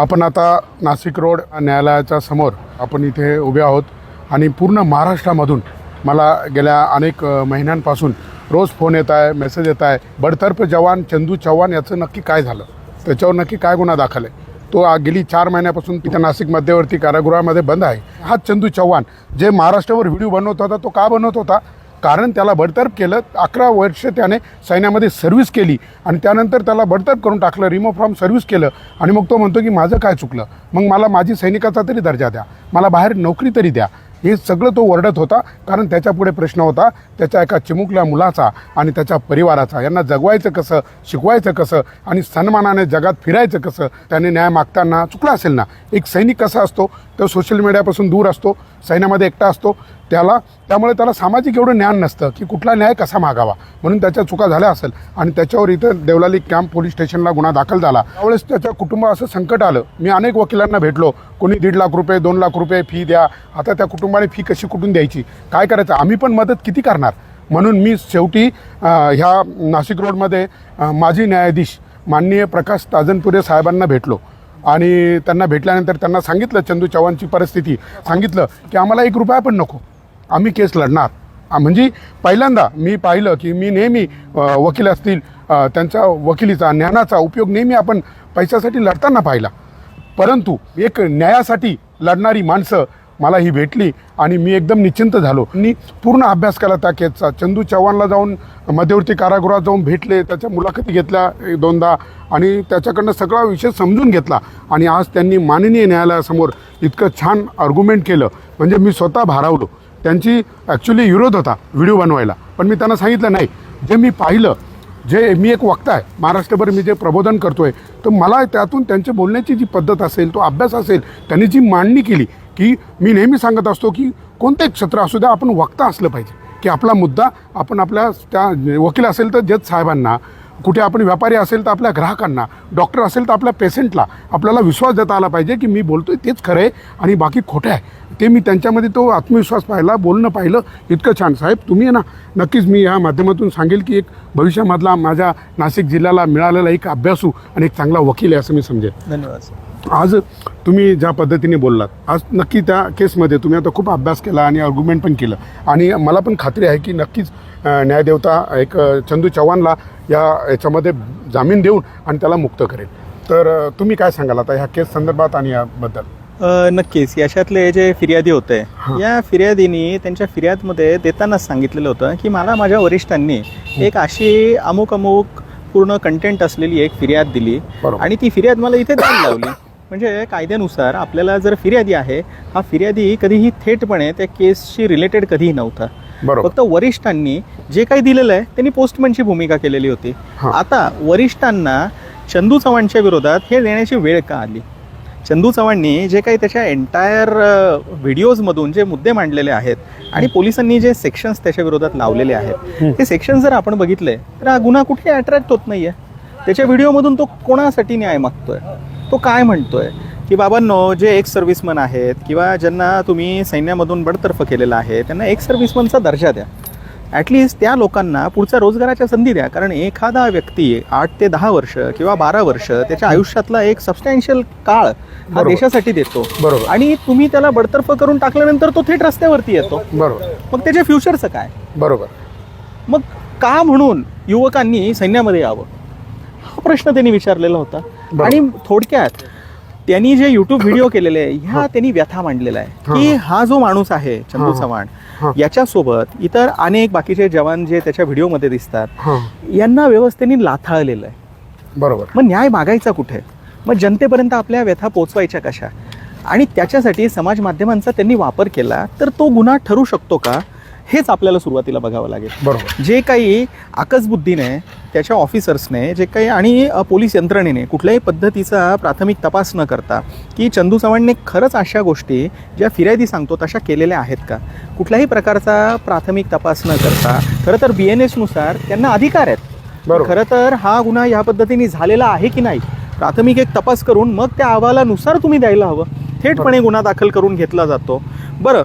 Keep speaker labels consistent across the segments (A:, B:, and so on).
A: आपण आता नाशिक रोड न्यायालयाच्या समोर आपण इथे उभे आहोत आणि पूर्ण महाराष्ट्रामधून मला गेल्या अनेक महिन्यांपासून रोज फोन येत आहे मेसेज येत आहे. बडतर्फ जवान चंदू चव्हाण याचं नक्की काय झालं? त्याच्यावर नक्की काय गुन्हा दाखल आहे? तो आ- गेली चार महिन्यापासून तिथं नाशिक मध्यवर्ती कारागृहामध्ये बंद आहे. हा चंदू चव्हाण जे महाराष्ट्रावर व्हिडिओ बनवत होता तो का बनवत होता? कारण त्याला बडतर्फ केलं. अकरा वर्ष त्याने सैन्यामध्ये सर्व्हिस केली आणि त्यानंतर त्याला बडतर्फ करून टाकलं रिमो फ्रॉम सर्व्हिस केलं आणि मग तो म्हणतो की माझं काय चुकलं? मग मला माझी सैनिकाचा तरी दर्जा द्या. मला बाहेर नोकरी तरी द्या. हे सगळं तो ओरडत होता कारण त्याच्यापुढे प्रश्न होता त्याच्या एका चिमुकल्या मुलाचा आणि त्याच्या परिवाराचा. यांना जगवायचं कसं शिकवायचं कसं आणि सन्मानाने जगात फिरायचं कसं? त्याने न्याय मागताना चुकला असेल ना? एक सैनिक कसा असतो? तो सोशल मीडियापासून दूर असतो. सैन्यामध्ये एकटा असतो त्याला त्यामुळे त्याला सामाजिक एवढं ज्ञान नसतं की कुठला न्याय कसा मागावा. म्हणून त्याच्या चुका झाल्या असेल. आणि त्याच्यावर इथं देवलाली कॅम्प पोलीस स्टेशनला गुन्हा दाखल झाला. त्यावेळेस त्याच्या कुटुंबा असं संकट आलं. मी अनेक वकिलांना भेटलो. कोणी दीड लाख रुपये दोन लाख रुपये फी द्या. आता त्या कुटुंबाने फी कशी कुठून द्यायची? काय करायचं? आम्ही पण मदत किती करणार? म्हणून मी शेवटी ह्या नाशिक रोडमध्ये माजी न्यायाधीश माननीय प्रकाश ताजनपुरे साहेबांना भेटलो. आणि त्यांना भेटल्यानंतर त्यांना सांगितलं चंदू चव्हाणची परिस्थिती सांगितलं की आम्हाला एक रुपया पण नको. आम्ही केस लढणार. म्हणजे पहिल्यांदा मी पाहिलं की मी नेहमी वकील असतील त्यांच्या वकिलीचा ज्ञानाचा उपयोग नेहमी आपण पैशासाठी लढताना पाहिला. परंतु एक न्यायासाठी लढणारी माणसं मला ही भेटली आणि मी एकदम निश्चिंत झालो. मी पूर्ण अभ्यास केला त्या केसचा. चंदू चव्हाणला जाऊन मध्यवर्ती कारागृहात जाऊन भेटले त्याच्या मुलाखती घेतल्या एक दोनदा आणि त्याच्याकडनं सगळा विषय समजून घेतला. आणि आज त्यांनी माननीय न्यायालयासमोर इतकं छान आर्ग्युमेंट केलं. म्हणजे मी स्वतः भारावलो. त्यांची ॲक्च्युली विरोध होता व्हिडिओ बनवायला. पण मी त्यांना सांगितलं नाही. जे मी पाहिलं जे मी एक वक्ता आहे महाराष्ट्रभर मी जे प्रबोधन करतोय तर मला त्यातून त्यांच्या बोलण्याची जी पद्धत असेल तो अभ्यास असेल त्यांनी जी मांडणी केली की मी नेहमी सांगत असतो की कोणतेही क्षेत्र असू द्या आपण वक्ता असलं पाहिजे. की आपला मुद्दा आपण आपल्या त्या वकील असेल तर जज साहेबांना कुठे आपण व्यापारी असेल तर आपल्या ग्राहकांना डॉक्टर असेल तर आपल्या पेशंटला आपल्याला विश्वास देता आला पाहिजे की मी बोलतोय तेच खरं आहे आणि बाकी खोटं आहे. ते मी त्यांच्यामध्ये तो आत्मविश्वास पाहिला बोलणं पाहिलं इतकं छान. साहेब तुम्ही आहे ना नक्कीच मी या माध्यमातून सांगेल की एक भविष्यामधला माझ्या नाशिक जिल्ह्याला मिळालेला एक अभ्यासू आणि एक चांगला वकील आहे असं मी समजेल
B: धन्यवाद
A: आज तुम्ही ज्या पद्धतीने बोललात आज नक्की त्या केसमध्ये तुम्ही आता खूप अभ्यास केला आणि आर्ग्युमेंट पण केलं. आणि मला पण खात्री आहे की नक्कीच न्यायदेवता एक चंदू चव्हाणला या याच्यामध्ये जामीन देऊन आणि त्याला मुक्त करेल. तर तुम्ही काय सांगाल आता ह्या केस संदर्भात आणि याबद्दल?
B: नक्कीच. याच्यातले जे फिर्यादी होते या फिर्यादीनी त्यांच्या फिर्यादमध्ये देतानाच सांगितलेलं होतं की मला माझ्या वरिष्ठांनी एक अशी अमुक अमुक पूर्ण कंटेंट असलेली एक फिर्याद दिली. आणि ती फिर्याद मला इथे द्यायला लावली. म्हणजे कायद्यानुसार आपल्याला जर फिर्यादी आहे हा फिर्यादी कधीही थेटपणे त्या केसशी रिलेटेड कधीही नव्हता. फक्त वरिष्ठांनी जे काही दिलेलं आहे त्यांनी पोस्टमनची भूमिका केलेली होती. आता वरिष्ठांना चंदू चव्हाणच्या विरोधात हे देण्याची वेळ का आली? चंदू चव्हाणनी जे काही त्याच्या एंटायर व्हिडिओजमधून जे मुद्दे मांडलेले आहेत आणि पोलिसांनी जे सेक्शन्स त्याच्या विरोधात लावलेले आहेत हे. सेक्शन जर आपण बघितले तर हा गुन्हा कुठे अट्रॅक्ट होत नाहीये. त्याच्या व्हिडिओमधून तो कोणासाठी न्याय मागतोय? तो काय म्हणतोय? की बाबांनो जे एक्स सर्व्हिसमन आहेत किंवा ज्यांना तुम्ही सैन्यामधून बडतर्फ केलेलं आहे त्यांना एक्स सर्व्हिसमनचा दर्जा द्या. ॲटलिस्ट त्या लोकांना पुढच्या रोजगाराच्या संधी द्या. कारण एखादा व्यक्ती आठ ते दहा वर्ष किंवा बारा वर्ष त्याच्या आयुष्यातला एक सबस्टॅन्शियल काळ हा. देशासाठी देतो.
A: बरोबर.
B: आणि तुम्ही त्याला बडतर्फ करून टाकल्यानंतर तो थेट रस्त्यावरती येतो.
A: बरोबर.
B: मग त्याच्या फ्युचरचं काय?
A: बरोबर.
B: मग का म्हणून युवकांनी सैन्यामध्ये यावं? हा प्रश्न त्यांनी विचारलेला होता. आणि थोडक्यात त्यांनी जे युट्यूब व्हिडिओ केलेले आहे ह्या त्यांनी व्यथा मांडलेला आहे. की हा. जो माणूस आहे चंदू. चव्हाण. याच्यासोबत इतर अनेक बाकीचे जवान जे त्याच्या व्हिडिओमध्ये दिसतात यांना व्यवस्थेने लाथाळलेलं आहे.
A: बरोबर.
B: मग न्याय मागायचा कुठे? मग जनतेपर्यंत आपल्या व्यथा पोचवायच्या कशा? आणि त्याच्यासाठी समाज माध्यमांचा त्यांनी वापर केला तर तो गुन्हा ठरू शकतो का? हेच आपल्याला सुरुवातीला बघावं लागेल.
A: बरोबर.
B: जे काही आकसबुद्धीने त्याच्या ऑफिसर्सने जे काही आणि पोलीस यंत्रणेने कुठल्याही पद्धतीचा प्राथमिक तपास न करता की चंदू चव्हाणने खरंच अशा गोष्टी ज्या फिर्यादी सांगतो तशा केलेल्या आहेत का? कुठल्याही प्रकारचा प्राथमिक तपास न करता खरं तर बी एन एसनुसार त्यांना अधिकार आहेत. खरं तर हा गुन्हा या पद्धतीने झालेला आहे की नाही? प्राथमिक एक तपास करून मग त्या अहवालानुसार तुम्ही द्यायला हवं. थेटपणे गुन्हा दाखल करून घेतला जातो. बरं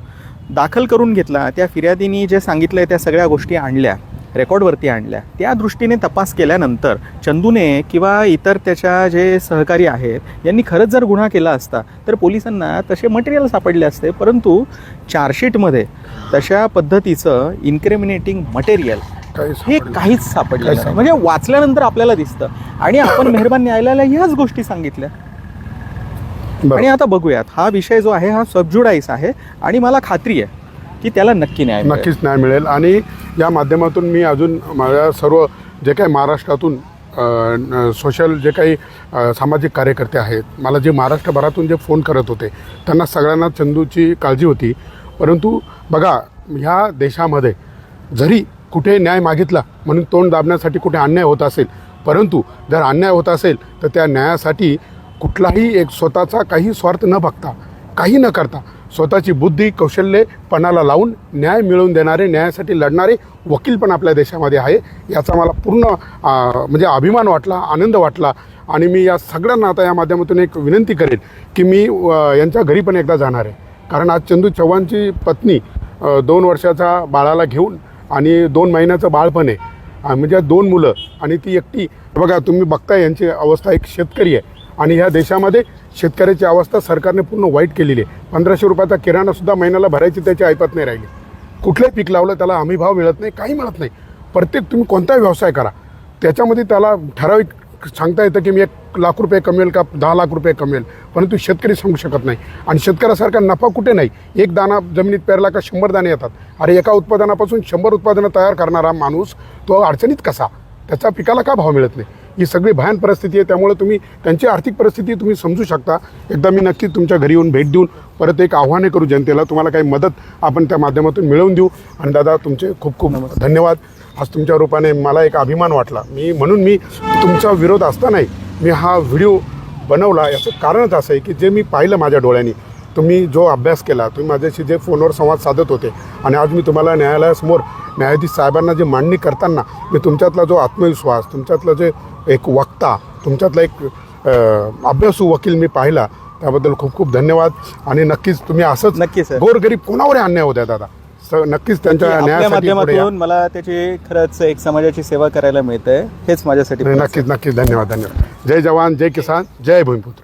B: दाखल करून घेतला त्या फिर्यादीनी जे सांगितलंय त्या सगळ्या गोष्टी आणल्या. रेकॉर्डवरती आणल्या. त्या दृष्टीने तपास केल्यानंतर चंदूने किंवा इतर त्याच्या जे सहकारी आहेत यांनी खरंच जर गुन्हा केला असता तर पोलिसांना तसे मटेरियल सापडले असते. परंतु चार्जशीटमध्ये तशा पद्धतीचं इन्क्रिमिनेटिंग मटेरियल हे. काहीच सापडलं नाही. म्हणजे वाचल्यानंतर आपल्याला दिसतं. आणि आपण मेहरबान न्यायालयाला ह्याच गोष्टी सांगितल्या. आणि आता बघूयात हा विषय जो आहे हा सबज्युडाईस आहे आणि मला खात्री आहे की त्याला नक्की न्याय.
A: नक्कीच न्याय मिळेल. आणि या माध्यमातून मी अजून माझ्या सर्व जे काही महाराष्ट्रातून सोशल जे काही सामाजिक कार्यकर्ते आहेत मला जे महाराष्ट्रभरातून जे फोन करत होते त्यांना सगळ्यांना चंदूची काळजी होती. परंतु बघा ह्या देशामध्ये जरी कुठे न्याय मागितला म्हणून तोंड दाबण्यासाठी कुठे अन्याय होत असेल परंतु जर अन्याय होत असेल तर त्या न्यायासाठी कुठलाही एक स्वतःचा काही स्वार्थ न बघता काही न करता स्वतःची बुद्धी कौशल्य पणाला लावून न्याय मिळवून देणारे न्यायासाठी लढणारे वकील पण आपल्या देशामध्ये आहे. याचा मला पूर्ण म्हणजे अभिमान वाटला आनंद वाटला. आणि मी या सगळ्यांना आता या माध्यमातून एक विनंती करेन की मी यांच्या घरी पण एकदा जाणार आहे. कारण आज चंदू चव्हाणची पत्नी दोन वर्षाचा बाळाला घेऊन आणि दोन महिन्याचं बाळ पण आहे म्हणजे दोन मुलं आणि ती एकटी. बघा तुम्ही बघता यांची अवस्था एक शेतकरी आहे. आणि ह्या देशामध्ये शेतकऱ्याची अवस्था सरकारने पूर्ण वाईट केलेली आहे. पंधराशे रुपयाचा किराणासुद्धा महिन्याला भरायची त्याची ऐपत नाही राहिली. कुठलंही पीक लावलं त्याला हमी भाव मिळत नाही काही मिळत नाही. प्रत्येक तुम्ही कोणताही व्यवसाय करा. त्याच्यामध्ये त्याला ठराविक सांगता येतं की मी एक लाख रुपये कमेल का दहा लाख रुपये कमेल परंतु शेतकरी सांगू शकत नाही. आणि शेतकऱ्यासारखा नफा कुठे नाही. एक दाना जमिनीत पेरला का शंभर दाणे येतात. अरे एका उत्पादनापासून शंभर उत्पादनं तयार करणारा माणूस तो अडचणीत कसा? त्याच्या पिकाला का भाव मिळत नाही? ही सगळी भयान परिस्थिती आहे. त्यामुळे तुम्ही त्यांची आर्थिक परिस्थिती तुम्ही समजू शकता. एकदा मी नक्की तुमच्या घरी येऊन भेट देऊन परत एक आव्हाने करू जनतेला. तुम्हाला काही मदत आपण त्या माध्यमातून मिळवून देऊ. आणि दादा तुमचे खूप खूप धन्यवाद. आज तुमच्या रूपाने मला एक अभिमान वाटला. मी म्हणून मी तुमचा विरोध असतानाही मी हा व्हिडिओ बनवला. याचं कारणच असं आहे की जे मी पाहिलं माझ्या डोळ्यांनी तुम्ही जो अभ्यास केला तुम्ही माझ्याशी जे फोनवर संवाद साधत होते आणि आज मी तुम्हाला न्यायालयासमोर न्यायाधीश साहेबांना जे मांडणी करताना मी तुमच्यातला जो आत्मविश्वास तुमच्यातलं जे एक वक्ता तुमच्यातला एक अभ्यासू वकील मी पाहिला त्याबद्दल खूप खूप धन्यवाद. आणि नक्कीच तुम्ही असंच
B: नक्की सर.
A: गोरगरीब कोणावर अन्याय होत्या दादा. नक्कीच त्यांच्या.
B: माध्यमातून मला त्याची खरंच एक समाजाची सेवा करायला मिळते हेच माझ्यासाठी
A: नक्कीच नक्कीच. धन्यवाद धन्यवाद. जय जवान जय किसान जय भूमिपुत्र.